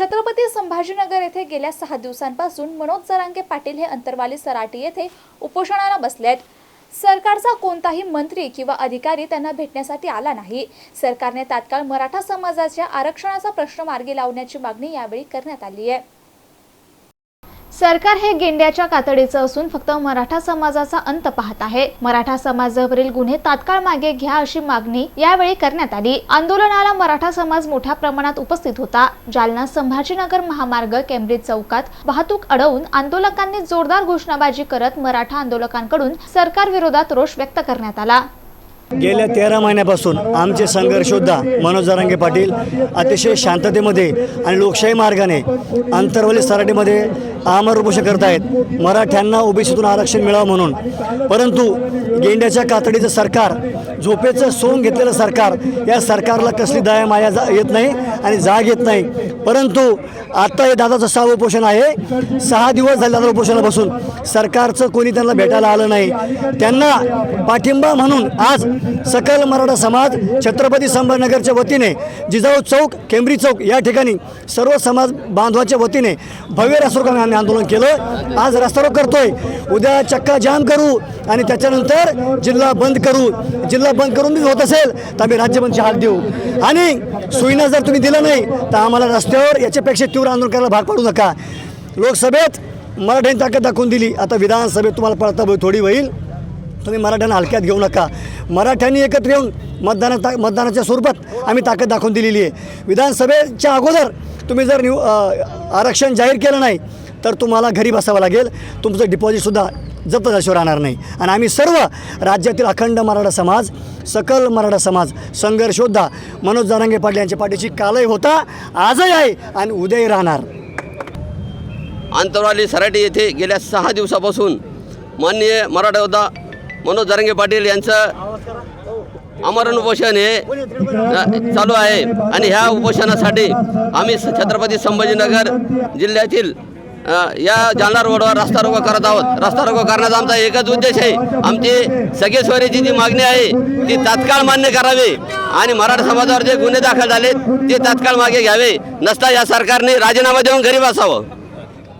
छत्रपती संभाजीनगर येथे गेल्या सहा दिवसांपासून मनोज जरांगे पाटील हे अंतरवाली सराटी येथे उपोषणाला बसले आहेत. सरकारचा कोणताही मंत्री किंवा अधिकारी त्यांना भेटण्यासाठी आला नाही. सरकारने तात्काळ मराठा समाजाच्या आरक्षणाचा प्रश्न मार्गी लावण्याची मागणी यावेळी करण्यात आली आहे. सरकार हे गेंड्याच्या कातडीचं असून फक्त मराठा समाजाचा अंत पाहत आहे. मराठा समाजावरील गुन्हे तात्काळ मागे घ्या अशी मागणी यावेळी करण्यात आली. आंदोलनाला मराठा समाज मोठ्या प्रमाणात उपस्थित होता. जालना संभाजीनगर महामार्ग केम्ब्रिज चौकात वाहतूक अडवून आंदोलकांनी जोरदार घोषणाबाजी करत मराठा आंदोलकांकडून सरकार विरोधात रोष व्यक्त करण्यात आला. गेल्या तेरा महिन्यापासून आमचे संघर्षोद्धा मनोज जरांगे पाटील अतिशय शांततेमध्ये आणि लोकशाही मार्गाने अंतरवली सराटीमध्ये आमरपोषण करत आहेत. मराठ्यांना ओबीसीतून आरक्षण मिळावं म्हणून. परंतु गेंड्याच्या कातडीचं सरकार झोपेचं सोंग घेतलेलं सरकार या सरकारला कसली दया माया जा येत नाही आणि जाग येत नाही. परंतु आता हे दादाचं सहावं उपोषण आहे. सहा दिवस झाले दादा उपोषणाला बसून. सरकारचं कोणी त्यांना भेटायला आलं नाही. त्यांना पाठिंबा म्हणून आज सकल मराठा समाज छत्रपती संभाजीनगरच्या वतीने जिजाऊ चौक केंब्री चौक या ठिकाणी सर्व समाज बांधवाच्या वतीने भव्य रस्ता आम्ही आंदोलन केलं. आज रस्ता रोक करतोय. उद्या चक्का जाम करू आणि त्याच्यानंतर जिल्हा बंद करू. जिल्हा बंद करून होत असेल तर आम्ही राज्यबंदची हात देऊ. आणि सुईना जर तुम्ही दिलं नाही तर आम्हाला रस्त्यावर याच्यापेक्षा तीव्र आंदोलन करायला भाग पाडू नका. लोकसभेत मराठ्यांनी ताकद दाखवून दिली. आता विधानसभेत तुम्हाला पळता थोडी होईल. तुम्ही मराठ्यांना हलक्यात घेऊ नका. मराठ्यांनी एकत्र येऊन मतदाना ता मतदानाच्या स्वरूपात आम्ही ताकद दाखवून दिलेली आहे. विधानसभेच्या अगोदर तुम्ही जर निव आरक्षण जाहीर केलं नाही तर तुम्हाला घरी बसावं लागेल. तुमचं डिपॉझिटसुद्धा जप्त झाल्याशिवाय राहणार नाही. आणि आम्ही सर्व राज्यातील अखंड मराठा समाज सकल मराठा समाज संघर्षोद्धा मनोज जारंगे पाटील यांच्या पाठीची कालही होता आजही आहे आणि उद्याही राहणार. आंतरवाली सराटी येथे गेल्या सहा दिवसापासून माननीय मराठा योद्धा मनोज जारंगे पाटील यांचं अमरण उपोषण हे चालू आहे. आणि ह्या उपोषणासाठी आम्ही छत्रपती संभाजीनगर जिल्ह्यातील या जालना रोडवर रस्ता रोको करत आहोत. रस्ता रोको करण्याचा आमचा एकच उद्देश आहे. आमची सगेश्वरीची जी मागणी आहे ती तात्काळ मान्य करावी. आणि मराठा समाजावर जे गुन्हे दाखल झाले ते तात्काळ मागे घ्यावे. नसता या सरकारने राजीनामा देऊन घरी बसावं